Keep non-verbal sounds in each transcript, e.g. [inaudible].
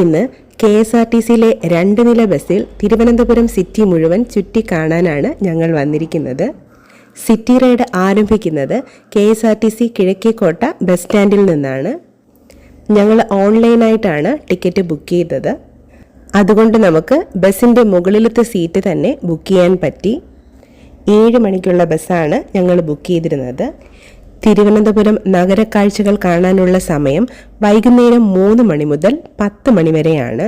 ഇന്ന് K S R T സിയിലെ രണ്ട് നില ബസ്സിൽ തിരുവനന്തപുരം സിറ്റി മുഴുവൻ ചുറ്റി കാണാനാണ് ഞങ്ങൾ വന്നിരിക്കുന്നത്. സിറ്റി റൈഡ് ആരംഭിക്കുന്നത് K S R T C Kizhakkekotta bus സ്റ്റാൻഡിൽ നിന്നാണ്. ഞങ്ങൾ ഓൺലൈനായിട്ടാണ് ടിക്കറ്റ് ബുക്ക് ചെയ്തത്. അതുകൊണ്ട് നമുക്ക് ബസ്സിന്റെ മുകളിലത്തെ സീറ്റ് തന്നെ ബുക്ക് ചെയ്യാൻ പറ്റി. ഏഴ് മണിക്കുള്ള ബസ്സാണ് ഞങ്ങൾ ബുക്ക് ചെയ്തിരുന്നത്. തിരുവനന്തപുരം നഗരക്കാഴ്ചകൾ കാണാനുള്ള സമയം വൈകുന്നേരം മൂന്ന് മണി മുതൽ പത്ത് മണി വരെയാണ്.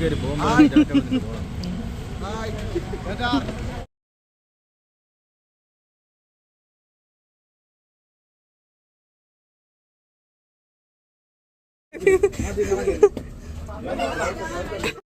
കയറി പോകുമ്പോൾ എന്റെ [laughs]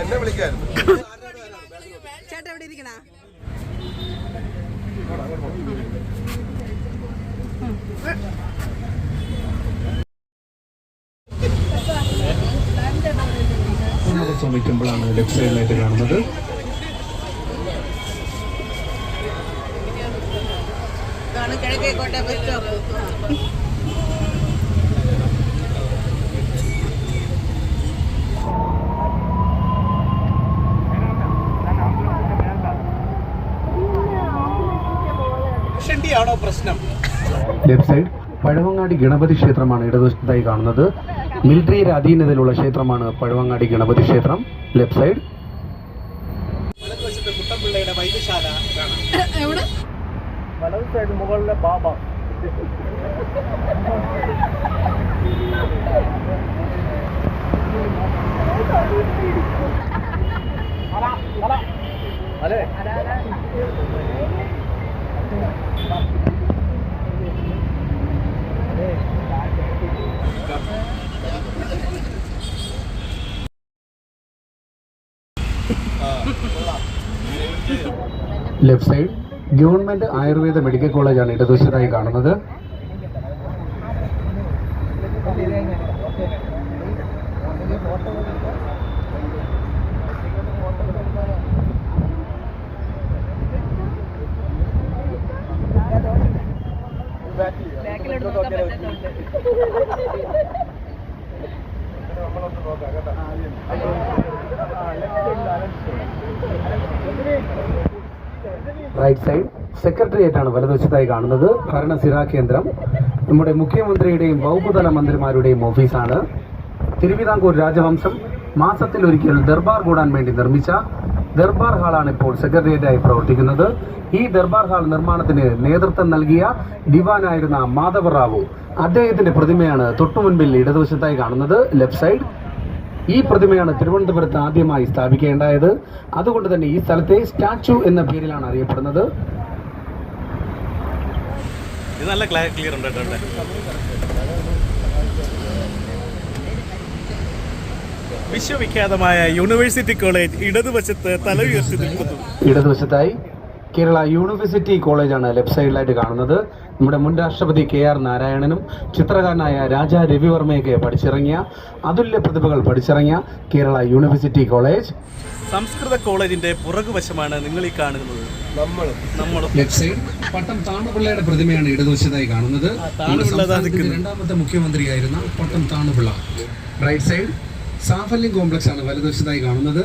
എന്നെ വിളിക്കായിരുന്നു. ചേട്ടാ എവിടെ ഇരിക്കണ? ശ്രമിക്കുമ്പോഴാണ് ലെഫ്റ്റ് സൈഡിലായിട്ട് കാണുന്നത്. ഇതാണ് കിഴക്കേക്കോട്ടെ bus stop left side Pazhavangadi Ganapathi ക്ഷേത്രമാണ് ഇടതുവശത്തായി കാണുന്നത്. മിലിറ്ററിയുടെ അധീനതയിലുള്ള ക്ഷേത്രമാണ് പഴവങ്ങാടി ഗണപതി ക്ഷേത്രം. Left side. വലതുവശത്ത് കുട്ടമ്പിള്ളയുടെ വൈദ്യശാല കാണാം. [laughs] എവിടെ? വലതു സൈഡ് മുകളിലെ ബാബ. അല്ലേ? Left side government Ayurveda medical കോളേജാണ് ഇടതുവശത്തായി കാണുന്നത്. റൈറ്റ് സൈഡ് സെക്രട്ടേറിയറ്റാണ് വലതുവശത്തായി കാണുന്നത്. ഭരണസിരാ കേന്ദ്രം. നമ്മുടെ മുഖ്യമന്ത്രിയുടെയും വകുപ്പുതല മന്ത്രിമാരുടെയും ഓഫീസാണ്. തിരുവിതാംകൂർ രാജവംശം മാസത്തിൽ ഒരിക്കൽ ദർബാർ കൂടാൻ വേണ്ടി നിർമ്മിച്ച ദർബാർ ഹാളാണ് ഇപ്പോൾ സെക്രട്ടേറിയറ്റായി പ്രവർത്തിക്കുന്നത്. ഈ ദർബാർ ഹാൾ നിർമ്മാണത്തിന് നേതൃത്വം നൽകിയ ദിവാനായിരുന്ന മാധവ റാവു അദ്ദേഹത്തിന്റെ പ്രതിമയാണ് തൊട്ടുമുൻപിൽ ഇടതുവശത്തായി കാണുന്നത്. Left side. ഈ പ്രതിമയാണ് തിരുവനന്തപുരത്ത് ആദ്യമായി സ്ഥാപിക്കേണ്ടായത്. അതുകൊണ്ട് തന്നെ ഈ സ്ഥലത്തെ സ്റ്റാച്ചു എന്ന പേരിലാണ് അറിയപ്പെടുന്നത്. ഇത് നല്ല ക്ലിയർ ഉണ്ട് കേട്ടോ ഇവിടെ വിശ്വവിഖ്യാതമായ യൂണിവേഴ്സിറ്റി കോളേജ് ഇടതുവശത്ത് തല ഉയർത്തി നിൽക്കുന്നു. ഇടതുവശത്തായി കേരള യൂണിവേഴ്സിറ്റി കോളേജാണ് ലെഫ്റ്റ് സൈഡിലായിട്ട് കാണുന്നത്. നമ്മുടെ മുൻ രാഷ്ട്രപതി കെ ആർ നാരായണനും ചിത്രകാരനായ രാജാ രവിവർമ്മയൊക്കെ പഠിച്ചിറങ്ങിയ അതുല്യ പ്രതിഭകൾ പഠിച്ചിറങ്ങിയ കേരള യൂണിവേഴ്സിറ്റി കോളേജ്. സംസ്കൃത കോളേജിന്റെ പുറകുവശമാണ് നിങ്ങൾ ഈ കാണുന്നത്. നമ്മൾ. നമ്മൾ ലെഫ്റ്റ് സൈഡ് പട്ടം താണുപിള്ളയുടെ പ്രതിമയാണ് ഇടതുവശത്തായി കാണുന്നത്. രണ്ടാമത്തെ മുഖ്യമന്ത്രിയായിരുന്ന Pattom Thanupillai. Right side Saphalyam complex ആണ് വലതുവശത്തായി കാണുന്നത്.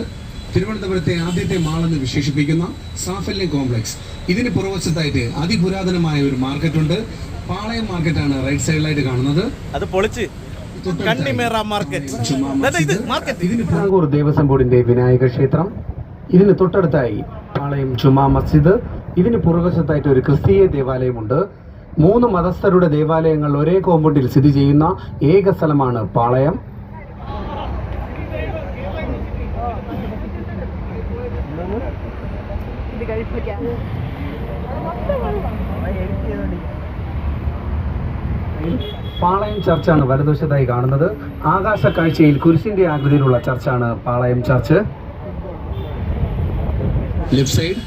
തിരുവനന്തപുരത്തെ ആദ്യത്തെ മാൾ എന്ന് വിശേഷിപ്പിക്കുന്ന സാഫല്യം കോംപ്ലക്സ്. ഇതിന് പുറവശത്തായിട്ട് അതിപുരാതനമായ ഒരു മാർക്കറ്റ് ഉണ്ട് പാളയം മാർക്കറ്റ് ആണ് റൈറ്റ് സൈഡിലായിട്ട് കാണുന്നത്. അത് പൊളിച്ച്. കണ്ണിമേറ മാർക്കറ്റ്. ഇത് മാർക്കറ്റ്. ഇതിന് തിരുവിതാംകൂർ ദേവസ്വം ബോർഡിന്റെ വിനായക ക്ഷേത്രം. ഇതിന് തൊട്ടടുത്തായി പാളയം ചുമാ മസ്ജിദ്. ഇതിന് പുറകുവശത്തായിട്ട് ഒരു ക്രിസ്തീയ ദേവാലയമുണ്ട്. മൂന്ന് മതസ്ഥരുടെ ദേവാലയങ്ങൾ ഒരേ കോമ്പൗണ്ടിൽ സ്ഥിതി ചെയ്യുന്ന ഏക സ്ഥലമാണ് പാളയം. പാളയം ചർച്ചാണ് വലതുവശത്തായി കാണുന്നത്. ആകാശ കാഴ്ചയിൽ കുരിശിന്റെ ആകൃതിയിലുള്ള ചർച്ചാണ് Palayam church. Left side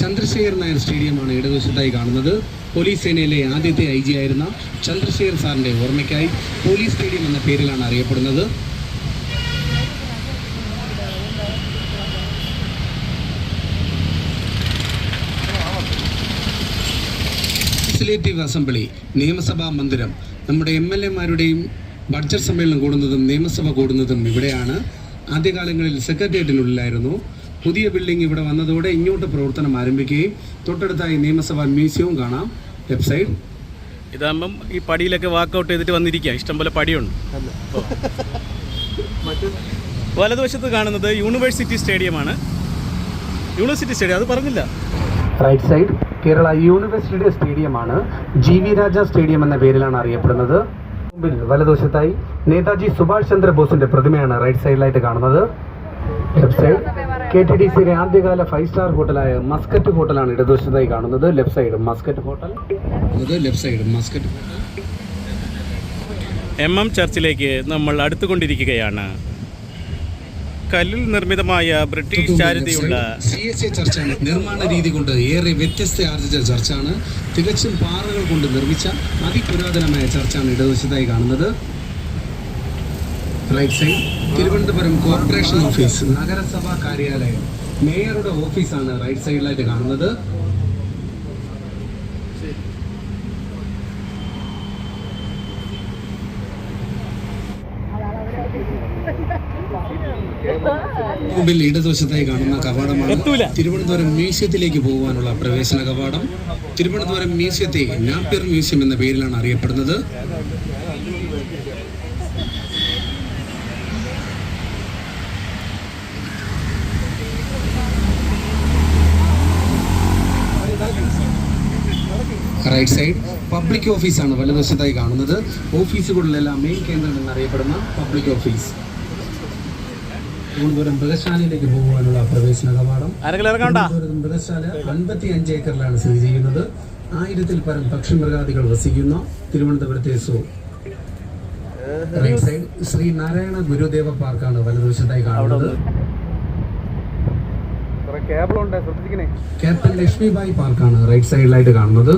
Chandrasekhar Nair സ്റ്റേഡിയമാണ് ഇടതുവശത്തായി കാണുന്നത്. പോലീസ് സേനയിലെ ആദ്യത്തെ ഐ ജി ആയിരുന്ന ചന്ദ്രശേഖർ സാറിന്റെ ഓർമ്മയ്ക്കായി പോലീസ് സ്റ്റേഡിയം എന്ന പേരിലാണ് അറിയപ്പെടുന്നത്. ലെജിസ്ലേറ്റീവ് അസംബ്ലി നിയമസഭാ മന്ദിരം. നമ്മുടെ എം എൽ എമാരുടെയും ബഡ്ജറ്റ് സമ്മേളനം കൂടുന്നതും നിയമസഭ കൂടുന്നതും ഇവിടെയാണ്. ആദ്യകാലങ്ങളിൽ സെക്രട്ടേറിയറ്റിനുള്ളിലായിരുന്നു. പുതിയ ബിൽഡിംഗ് ഇവിടെ വന്നതോടെ ഇങ്ങോട്ട് പ്രവർത്തനം ആരംഭിക്കുകയും തൊട്ടടുത്തായി നിയമസഭാ മ്യൂസിയവും കാണാം. വെബ്സൈറ്റ് ഇതാകുമ്പം ഈ പടിയിലൊക്കെ വാക്കൗട്ട് ചെയ്തിട്ട് വന്നിരിക്കുക. ഇഷ്ടംപോലെ പടിയുണ്ട്. വലതുവശത്ത് കാണുന്നത് യൂണിവേഴ്സിറ്റി സ്റ്റേഡിയമാണ് യൂണിവേഴ്സിറ്റി സ്റ്റേഡിയം അത് പറഞ്ഞില്ല. റൈറ്റ് സൈഡ് കേരള യൂണിവേഴ്സിറ്റിയുടെ സ്റ്റേഡിയമാണ് ജി വി രാജ സ്റ്റേഡിയം എന്ന പേരിലാണ് അറിയപ്പെടുന്നത്. മുമ്പിൽ വലതുവശത്തായി നേതാജി സുഭാഷ് ചന്ദ്ര ബോസിന്റെ പ്രതിമയാണ് റൈറ്റ് സൈഡിലായിട്ട് കാണുന്നത്. Left side K T D സിയിലെ ആദ്യകാല ഫൈവ് സ്റ്റാർ ഹോട്ടലായ മസ്കറ്റ് ഹോട്ടലാണ് ഇടതുവശത്തായി കാണുന്നത്. Left side Mascot hotel. Left side Mascot M M ചർച്ചിലേക്ക് നമ്മൾ അടുത്തുകൊണ്ടിരിക്കുകയാണ്. കല്ലിൽ നിർമ്മിതമായ ബ്രിട്ടീഷ് ചാരുതയുള്ള സി എസ് എ ചർച്ചാണ് നിർമ്മാണ രീതി കൊണ്ട് ഏറെ വ്യത്യസ്ത ആർജിച്ച ചർച്ചാണ് തികച്ചും പാറകൾ കൊണ്ട് നിർമ്മിച്ച അതിപുരാതനമായ ചർച്ചാണ് ഇടതുവശത്തായി കാണുന്നത്. Right side Thiruvananthapuram corporation office നഗരസഭാ കാര്യാലയം. മേയറുടെ ഓഫീസാണ് റൈറ്റ് സൈഡിലായിട്ട് കാണുന്നത്. മുമ്പിൽ ഇടതുവശത്തായി കാണുന്ന കവാടമാണ്. തിരുവനന്തപുരം മ്യൂസിയത്തിലേക്ക് പോകുവാനുള്ള പ്രവേശന കവാടം. തിരുവനന്തപുരം മ്യൂസിയത്തെ നാപ്പിയർ മ്യൂസിയം എന്ന പേരിലാണ് അറിയപ്പെടുന്നത്. റൈറ്റ് സൈഡ് പബ്ലിക് ഓഫീസാണ് വലതുവശത്തായി കാണുന്നത്. ഓഫീസുകളിലെല്ലാം മെയിൻ കേന്ദ്രം എന്നറിയപ്പെടുന്ന പബ്ലിക് ഓഫീസ് തിരുവനന്തപുരം മൃഗശാലയിലേക്ക് പോകുവാനുള്ള പ്രവേശന കവാടം. തിരുവനന്തപുരം മൃഗശാല അൻപത്തി അഞ്ച് ഏക്കറിലാണ് സ്ഥിതി ചെയ്യുന്നത്. ആയിരത്തിൽ പരം പക്ഷിമൃഗാദികൾ വസിക്കുന്ന. തിരുവനന്തപുരത്തെ zoo. Right side Shri Narayana Gurudeva പാർക്കാണ് വലതുവശത്തായി കാണുന്നത്. ക്യാപ്റ്റൻ ലക്ഷ്മിബായി പാർക്കാണ് റൈറ്റ് സൈഡിലായിട്ട് കാണുന്നത്.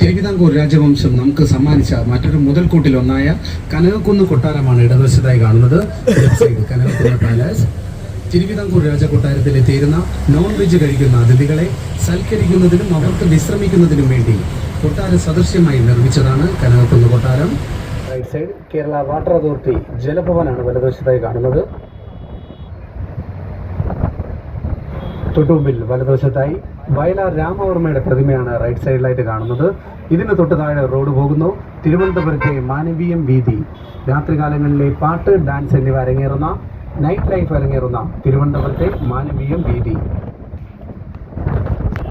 തിരുവിതാംകൂർ രാജവംശം നമുക്ക് സമ്മാനിച്ച മറ്റൊരു മുതൽക്കൂട്ടിൽ ഒന്നായ കനകക്കുന്ന് കൊട്ടാരമാണ് ഇടതുവശത്തായി കാണുന്നത്. കനകക്കുന്ന് പാലസ് തിരുവിതാംകൂർ രാജകൊട്ടാരത്തിൽ എത്തിയിരുന്ന നോൺ വെജ് കഴിക്കുന്ന അതിഥികളെ സൽക്കരിക്കുന്നതിനും അവർക്ക് വിശ്രമിക്കുന്നതിനും വേണ്ടി കൊട്ടാര സദൃശ്യമായി നിർമ്മിച്ചതാണ് കനകക്കുന്ന് കൊട്ടാരം. Right side Kerala water authority ജലഭവനാണ് വലതുവശത്തായി കാണുന്നത്. തൊട്ടുമുമ്പിൽ വലതുവശത്തായി വയലാർ രാമവർമ്മയുടെ പ്രതിമയാണ് റൈറ്റ് സൈഡിലായിട്ട് കാണുന്നത്. ഇതിന് തൊട്ട് താഴെ റോഡ് പോകുന്നു. തിരുവനന്തപുരത്തെ മാനവീയം വീതി രാത്രികാലങ്ങളിലെ പാട്ട് ഡാൻസ് എന്നിവ അരങ്ങേറുന്ന നൈറ്റ് ലൈഫ് അരങ്ങേറുന്ന തിരുവനന്തപുരത്തെ മാനവീയം വീതി.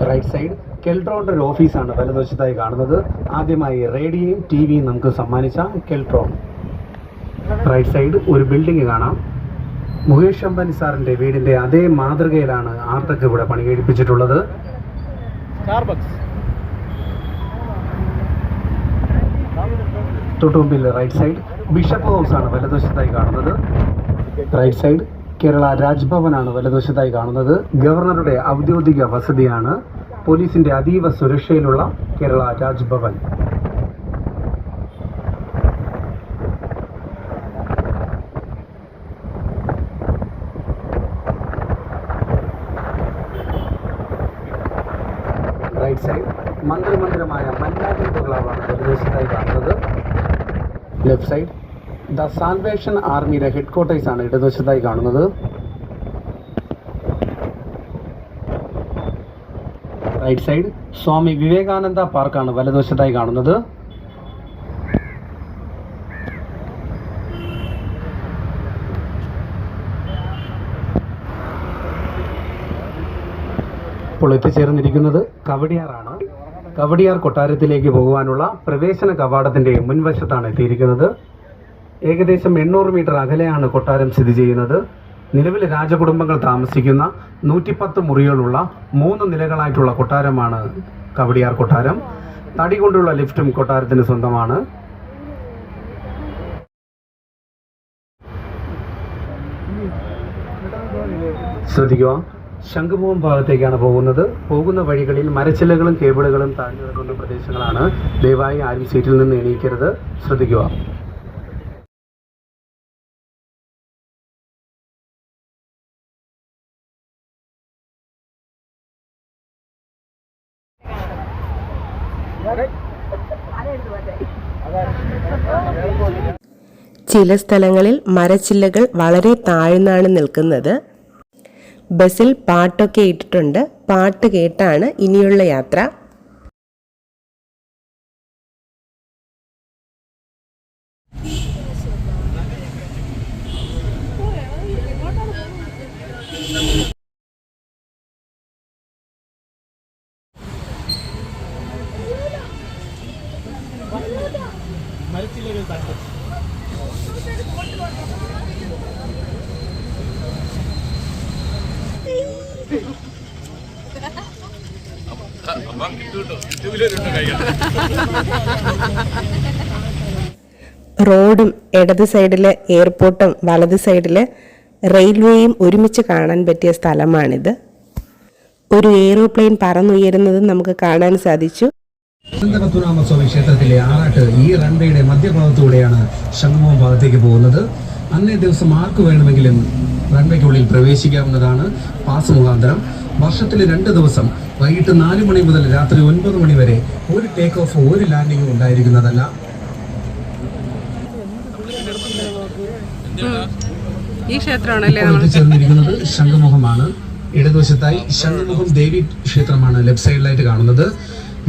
റൈറ്റ് സൈഡ് കെൽട്രോണിന്റെ ഒരു ഓഫീസാണ് വലതുവശത്തായി കാണുന്നത്. ആദ്യമായി റേഡിയോയും ടി വിയും നമുക്ക് സമ്മാനിച്ച കെൽട്രോൺ. റൈറ്റ് സൈഡ് ഒരു ബിൽഡിംഗ് കാണാം. മുകേഷ് അംബാനി സാറിന്റെ വീടിന്റെ അതേ മാതൃകയിലാണ് ആർട്ടക്ക് ഇവിടെ പണി കഴിപ്പിച്ചിട്ടുള്ളത്. തൊട്ടുമുമ്പിൽ റൈറ്റ് സൈഡ് ബിഷപ്പ് ഹൗസ് ആണ് വലതുവശത്തായി കാണുന്നത്. റൈറ്റ് സൈഡ് കേരള രാജ്ഭവനാണ് വലതുവശത്തായി കാണുന്നത്. ഗവർണറുടെ ഔദ്യോഗിക വസതിയാണ്. പോലീസിന്റെ അതീവ സുരക്ഷയിലുള്ള കേരള രാജ്ഭവൻ. റൈറ്റ് സൈഡ് മന്ത്രിമന്ദിരമായ മന്നാടി ബംഗ്ലാവാണ് വലതുവശത്തായി കാണുന്നത്. ലെഫ്റ്റ് സൈഡ് ദ സാൽവേഷൻ ആർമിയുടെ ഹെഡ് ക്വാർട്ടേഴ്സ് ആണ് ഇടതുവശത്തായി കാണുന്നത്. റൈറ്റ് സൈഡ് സ്വാമി വിവേകാനന്ദ പാർക്കാണ് വലതുവശത്തായി കാണുന്നത്. ഇപ്പോൾ എത്തിച്ചേർന്നിരിക്കുന്നത് കവടിയാറാണ്. കവടിയാർ കൊട്ടാരത്തിലേക്ക് പോകുവാനുള്ള പ്രവേശന കവാടത്തിന്റെ മുൻവശത്താണ് എത്തിയിരിക്കുന്നത്. ഏകദേശം എണ്ണൂറ് മീറ്റർ അകലെയാണ് കൊട്ടാരം സ്ഥിതി ചെയ്യുന്നത്. നിലവിൽ രാജകുടുംബങ്ങൾ താമസിക്കുന്ന നൂറ്റിപ്പത്ത് മുറികളുള്ള മൂന്ന് നിലകളായിട്ടുള്ള കൊട്ടാരമാണ് കവടിയാർ കൊട്ടാരം. തടി കൊണ്ടുള്ള ലിഫ്റ്റും കൊട്ടാരത്തിന് സ്വന്തമാണ്. ശ്രദ്ധിക്കുക ശംഖുമുഖം ഭാഗത്തേക്കാണ് പോകുന്നത്. പോകുന്ന വഴികളിൽ മരച്ചില്ലകളും കേബിളുകളും താഴ്ന്നു കിടക്കുന്ന പ്രദേശങ്ങളാണ്. ദയവായി ആരും സീറ്റിൽ നിന്ന് എണീക്കരുത്. ശ്രദ്ധിക്കുക. ചില സ്ഥലങ്ങളിൽ മരച്ചില്ലകൾ വളരെ താഴ്ന്നാണ് നിൽക്കുന്നത്. ബസ്സിൽ പാട്ടൊക്കെ ഇട്ടിട്ടുണ്ട്. പാട്ട് കേട്ടാണ് ഇനിയുള്ള യാത്ര. റോഡും ഇടത് സൈഡിലെ എയർപോർട്ടും വലത് സൈഡിലെ റെയിൽവേയും ഒരുമിച്ച് കാണാൻ പറ്റിയ സ്ഥലമാണിത്. ഒരു എയ്റോപ്ലെയിൻ പറന്നുയരുന്നത് നമുക്ക് കാണാൻ സാധിച്ചു. ക്ഷേത്രത്തിലെ ആറാട്ട് ഈ റൺവേയുടെ മധ്യഭാഗത്തൂടെയാണ് ശംഖുമുഖം ഭാഗത്തേക്ക് പോകുന്നത്. അന്നേ ദിവസം ആർക്ക് വേണമെങ്കിലും റൺവേക്കുള്ളിൽ പ്രവേശിക്കാവുന്നതാണ് പാസ് മുഖാന്തരം. വർഷത്തിൽ രണ്ട് ദിവസം വൈകിട്ട് നാല് മണി മുതൽ രാത്രി ഒൻപത് മണി വരെ ഒരു ടേക്ക് ഓഫ് ഒരു ലാൻഡിങ്ങും ഉണ്ടായിരിക്കുന്നതല്ല. ഈ ക്ഷേത്രമാണല്ലേ ഇപ്പോൾ എത്തിച്ചേർന്നിരിക്കുന്നത് ശംഖുമുഖമാണ്. ഇടതുവശത്തായി ശംഖുമുഖം ദേവി ക്ഷേത്രമാണ് ലെഫ്റ്റ് സൈഡിലായിട്ട് കാണുന്നത്.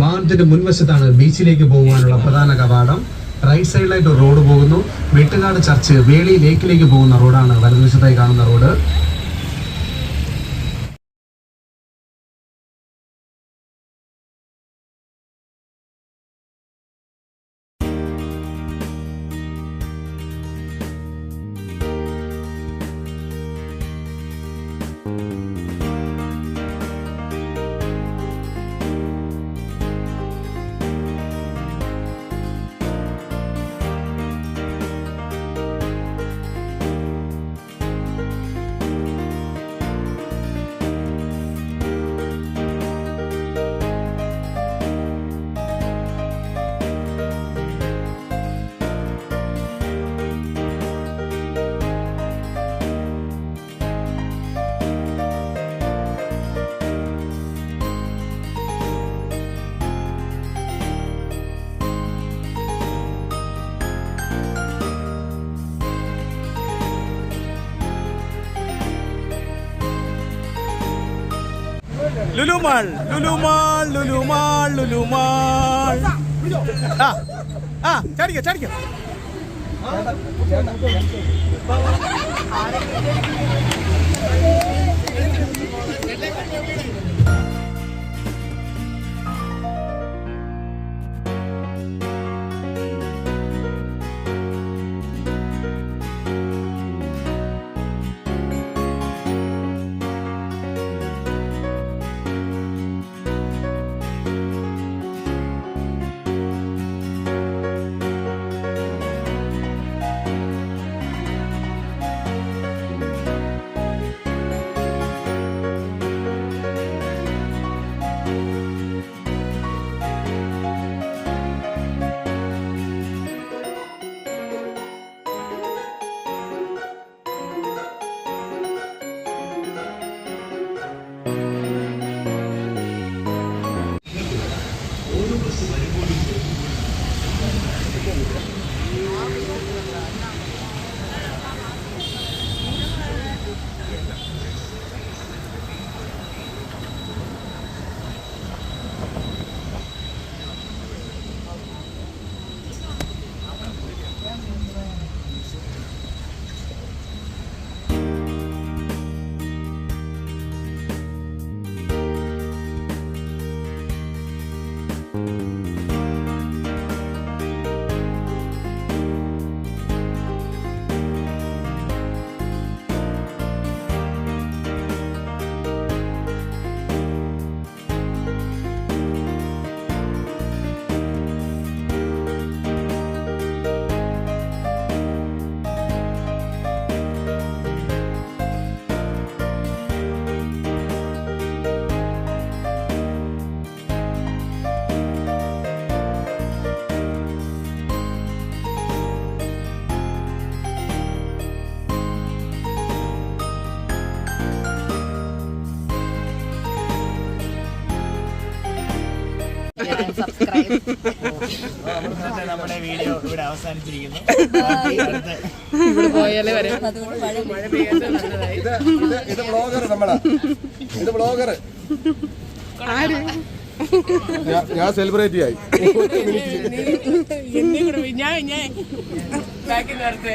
വാഹനത്തിന്റെ മുൻവശത്താണ് ബീച്ചിലേക്ക് പോകാനുള്ള പ്രധാന കവാടം. റൈറ്റ് സൈഡിലായിട്ട് റോഡ് പോകുന്നു. വെട്ടുകാട് ചർച്ച് വേളി ലേക്കിലേക്ക് പോകുന്ന റോഡാണ് വലതുവശത്തായി കാണുന്ന റോഡ്. ലുലുമാൾ ലുലുമാൾ ലുലുമാൾ ലുലുമാൾ. ആ ആ ചാടിക്ക ചാടിക്ക. നമ്മുടെ വീഡിയോ ഇവിടെ അവസാനിച്ചിരിക്കുന്നു നല്ലതായി ഇത് ബ്ലോഗർ നമ്മളാ. ഇത് ബ്ലോഗർ. ഞാൻ സെലിബ്രേറ്റ് ആയി. ഞാൻ ഞാൻ നേരത്തെ